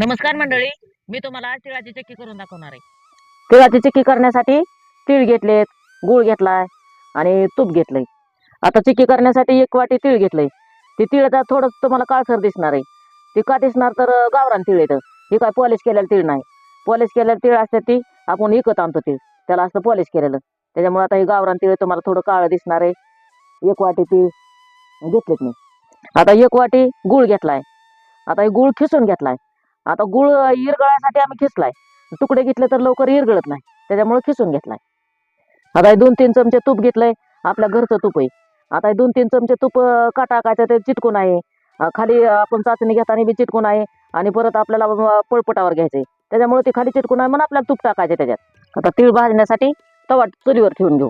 नमस्कार मंडळी मी तुम्हाला तिळाची चक्की करून दाखवणार आहे. तिळाची चिक्की करण्यासाठी तीळ घेतलेत गूळ घेतलाय आणि तूप घेतलंय. आता चिक्की करण्यासाठी एक वाटी तीळ घेतलंय. ती तिळाचा थोडं तुम्हाला काळसर दिसणार आहे. ती का दिसणार तर गावरान तीळ येतं ही काय पॉलिश केलेलं तीळ नाही. पॉलिश केलेलं तीळ असते ती आपण विकत आणतो तीळ. त्याला असतं पॉलिश केलेलं. त्याच्यामुळे आता ही गावरान तीळ तुम्हाला थोडं काळं दिसणार आहे. एक वाटी तीळ घेतलेत मी. आता एक वाटी गूळ घेतलाय. आता हे गूळ खिसून घेतलाय. आता गूळ अं, इरगळासाठी आम्ही खिसलाय. तुकडे घेतले तर लवकर इरगळत नाही. त्याच्यामुळे खिसून घेतलाय. आता दोन तीन चमचे तूप घेतलंय. आपल्या घरचं तूप आहे. आता दोन तीन चमचे तूप का टाकायचं ते चिटकून आहे. खाली आपण चाचणी घेताना बी चिटकून आहे. आणि परत आपल्याला पळपटावर घ्यायचंय. त्याच्यामुळे ते खाली चिटकून आहे म्हणून आपल्याला तूप टाकायचे त्याच्यात. आता तीळ भाजण्यासाठी तवा चुलीवर ठेवून घेऊ.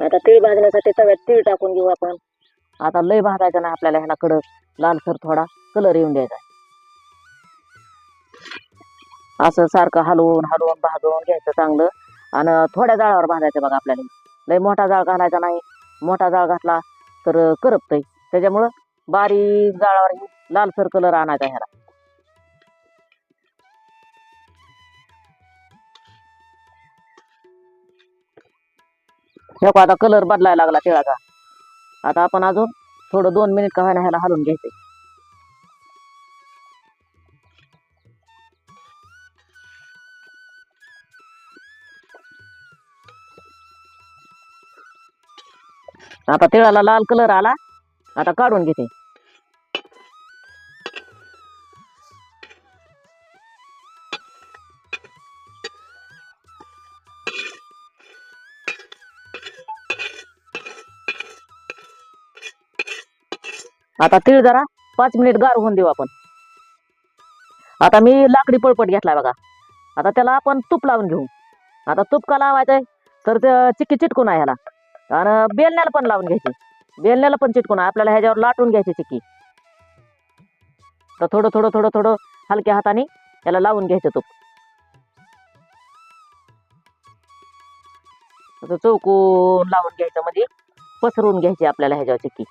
आता तीळ भाजण्यासाठी तव्यात तीळ टाकून घेऊ आपण. आता लय भाजायचं नाही आपल्याला ह्याला कडक. लालसर थोडा कलर येऊन द्यायचा. असं सारखं हलवून हलवून भाजवून घ्यायचं चांगलं. आणि थोड्या जाळावर भाजायचं बघा आपल्याला. लय मोठा जाळ घालायचा नाही. मोठा जाळ घातला तर करपतय. त्याच्यामुळं बारीक जाळावर लालसर कलर आणायचा ह्याला. आता कलर बदलायला लागला तिळाचा. आता आपण अजून थोडं दोन मिनिट का ह्याला हलवून घ्यायचंय. आता तिळाला लाल कलर आला आता काढून घेते. आता तीळ जरा पाच मिनिट गार होऊन देऊ आपण. आता मी लाकडी पळपट घेतलाय बघा. आता त्याला आपण तूप लावून घेऊ. आता तूप का लावायचंय? तर ते चिक्की चिटकून आहे ह्याला. आणि बेलण्याला पण लावून घ्यायची. बेलण्याला पण चिटकून आपल्याला ह्याच्यावर लाटून घ्यायची चिक्की. तर थोडं थोडं थोडं थोडं हलक्या हाताने याला लावून घ्यायचं तूप. चौकून लावून घ्यायचं म्हणजे पसरवून घ्यायची आपल्याला ह्याच्यावर चिक्की.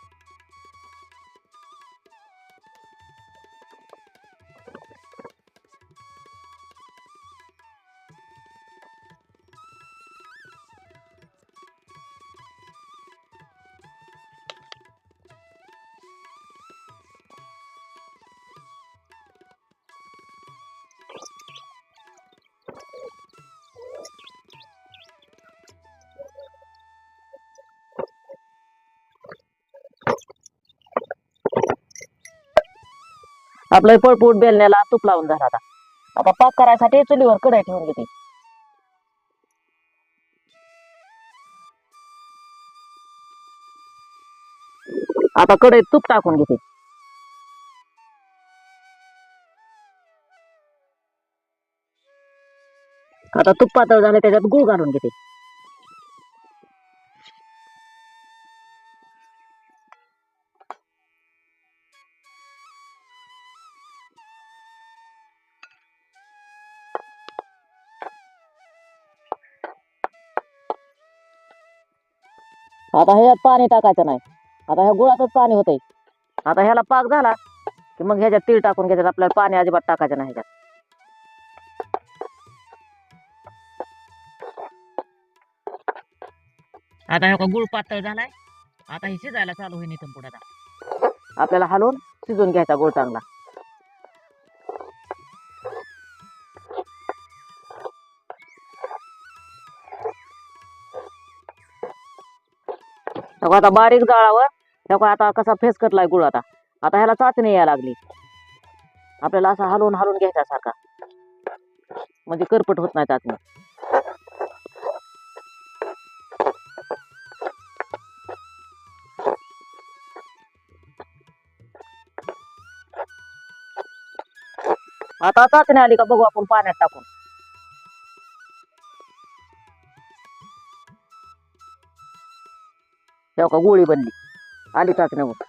आपलं पळपूट बेलण्याला तूप लावून झाला आता. आता पाक करायसाठी चुलीवर कढई ठेवून घेते. आता कढईत तूप टाकून घेते. आता तूप पातळ झालं त्याच्यात गुळ घालून घेते. आता ह्याच्यात पाणी टाकायचं नाही. आता ह्या गुळातच पाणी होतंय. आता ह्याला पाक झाला की मग ह्याच्यात तीळ टाकून घ्यायचं. आपल्याला पाणी अजिबात टाकायचं नाही ह्याच्यात. आता हे बघा गुळ पातळ झालाय. आता हे शिजायला चालू होईल इथून पुढे आता. आपल्याला हलवून शिजून घ्यायचा गुळ चांगला. नको आता बारीक गाळावर नको आता कसा फेस कटलाय गुळ आता. आता ह्याला चाचणी यायला लागली. आपल्याला असा हलवून हलवून घ्यायचा सारखा म्हणजे करपट होत नाही चाचणी. आता चाचणी आली का बघू आपण पाण्यात टाकून. तेव्हा गोळी बनली. आली टाकण्यावर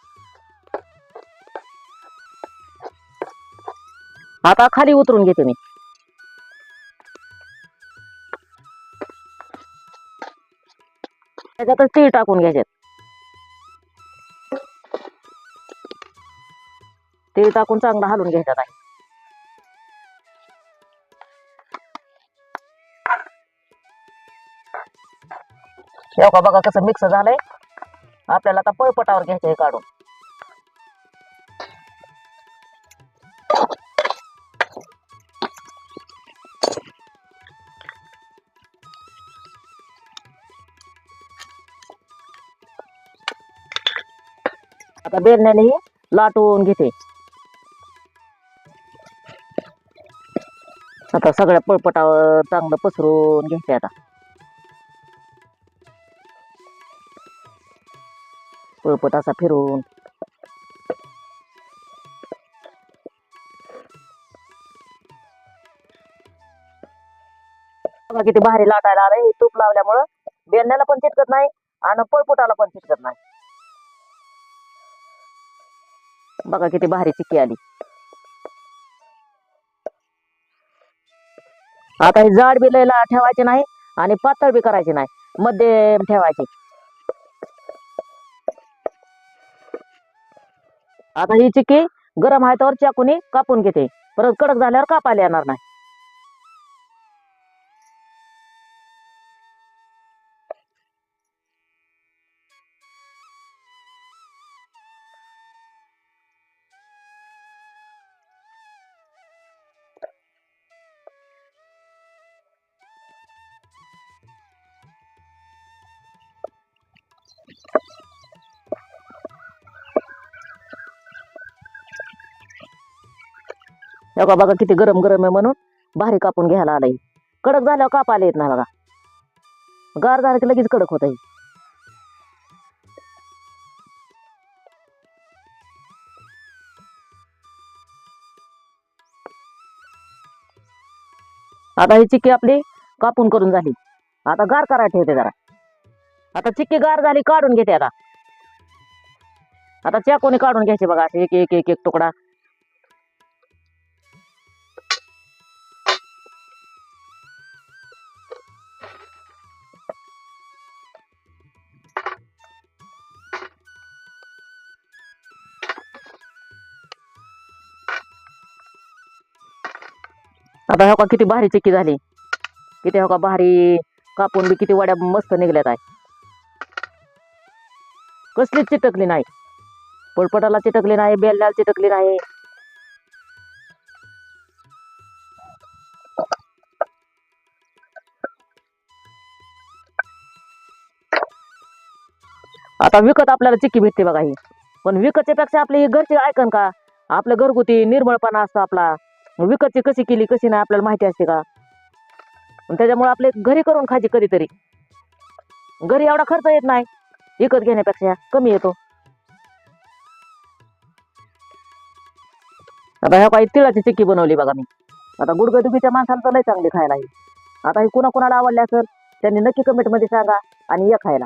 आता खाली उतरून घेते मी. त्याच्यातच तीळ टाकून घ्यायच्यात तीळ टाकून चांगला हलवून घ्यायचा आहे बघा कसं मिक्स झालंय. आपल्याला आता पळपटावर घ्यायचं हे काढून. आता बेलण्याने ही लाटून घेते. आता सगळ्या पळपटावर चांगलं पसरून घेते आता. पळपट असा फिरून. बघा किती भारी लाटायला आलं हे तूप लावल्यामुळं बेलण्याला पण चिटकत नाही आणि पळपुटाला पण चिटकत नाही. बघा किती भारी चिक्की आली. आता हे जाड बी लयला ठेवायचे नाही आणि पातळ बी करायची नाही. मध्यम ठेवायचे. आता ही चिक्की गरम आहे तर चाकूनी कापून घेते. परत कडक झाल्यावर कापायला येणार नाही. हे बघा बघा किती गरम गरम आहे म्हणून भारी कापून घ्यायला आलंय. कडक झाल्यावर कापायला येत नाही बघा. गार झालं की लगेच कडक होत आता ही चिक्की आपली कापून करून झाली. आता गार करायला ठेवते जरा. आता चिक्की गार झाली काढून घेते आता. आता चाकूने काढून घ्यायचे बघा असे एक एक एक एक तुकडा. आता हो का किती भारी चिक्की झाली. किती हो का भारी कापून बी किती वड्या मस्त निघल्यात आहे. कसलीच चिटकली नाही. पळपटाला चिटकली नाही बेलण्याला चिटकली नाही. आता विकत आपल्याला चिक्की भेटते बघा ही. पण विकतच्या पेक्षा आपली ही घरची ऐकन का? आपलं घरगुती निर्मळपणा असतो आपला. विकतची कशी केली कशी नाही आपल्याला माहिती असते का? त्याच्यामुळे आपले घरी करून खायची कधीतरी. घरी एवढा खर्च येत नाही. विकत घेण्यापेक्षा कमी येतो. आता ह्या काही तिळाची चिक्की बनवली बघा मी. आता गुडगदुखीच्या माणसाला तर लय चांगली खायला ही आता हे कुणा कुणाला आवडली असेल त्यांनी नक्की कमेंटमध्ये सांगा आणि या खायला.